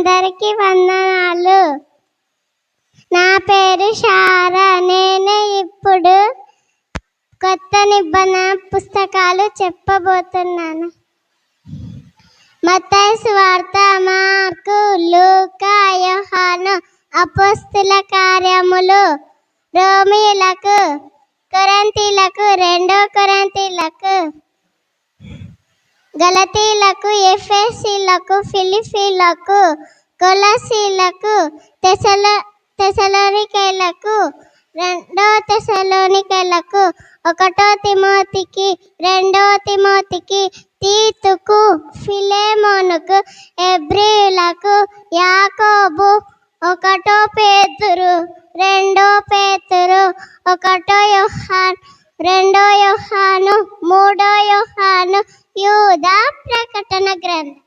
అందరికీ వందనాలు. నా పేరు షారా నేను ఇప్పుడు కొత్త నిబంధన పుస్తకాలు చెప్పబోతున్నాను. మతైస్ వార్త మార్కు లూకా యోహాను అపోస్తుల కార్యములు రోమిలకు కొరంతీలకు రెండో కొరంతీలకు. గలతీలకు ఎఫెసీలకు ఫిలిఫీలకు కొలసీలకు తెసల తెసలోనికైలకు రెండో తెసలోనికైలకు ఒకటో తిమోతికి రెండో తిమోతికి తీతుకు ఫిలేమోనుకు ఎబ్రిలకు యాకోబు ఒకటో పేతురు రెండో పేతురు ఒకటో యోహాన్ రెండో యోహాను మూడో యోహాను యూదా ప్రకటన గ్రంథం